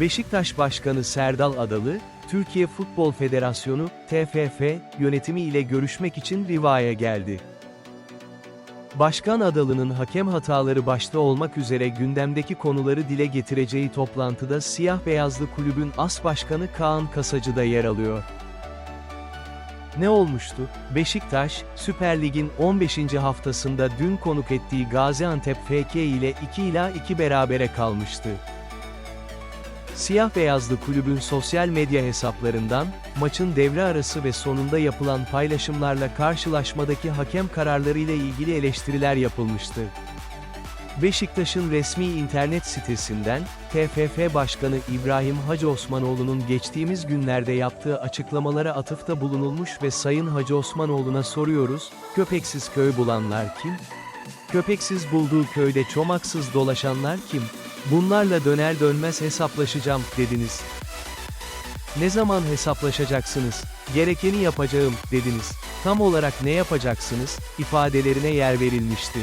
Beşiktaş Başkanı Serdal Adalı, Türkiye Futbol Federasyonu, TFF, yönetimi ile görüşmek için Riva'ya geldi. Başkan Adalı'nın hakem hataları başta olmak üzere gündemdeki konuları dile getireceği toplantıda Siyah Beyazlı Kulübün As Başkanı Kaan Kasacı da yer alıyor. Ne olmuştu? Beşiktaş, Süper Lig'in 15. haftasında dün konuk ettiği Gaziantep FK ile 2 ila 2 berabere kalmıştı. Siyah beyazlı kulübün sosyal medya hesaplarından, maçın devre arası ve sonunda yapılan paylaşımlarla karşılaşmadaki hakem kararları ile ilgili eleştiriler yapılmıştı. Beşiktaş'ın resmi internet sitesinden, TFF Başkanı İbrahim Hacı Osmanoğlu'nun geçtiğimiz günlerde yaptığı açıklamalara atıfta bulunulmuş ve Sayın Hacı Osmanoğlu'na soruyoruz, köpeksiz köy bulanlar kim? Köpeksiz bulduğu köyde çomaksız dolaşanlar kim? Bunlarla döner dönmez hesaplaşacağım, dediniz. Ne zaman hesaplaşacaksınız? Gerekeni yapacağım, dediniz. Tam olarak ne yapacaksınız? ifadelerine yer verilmişti.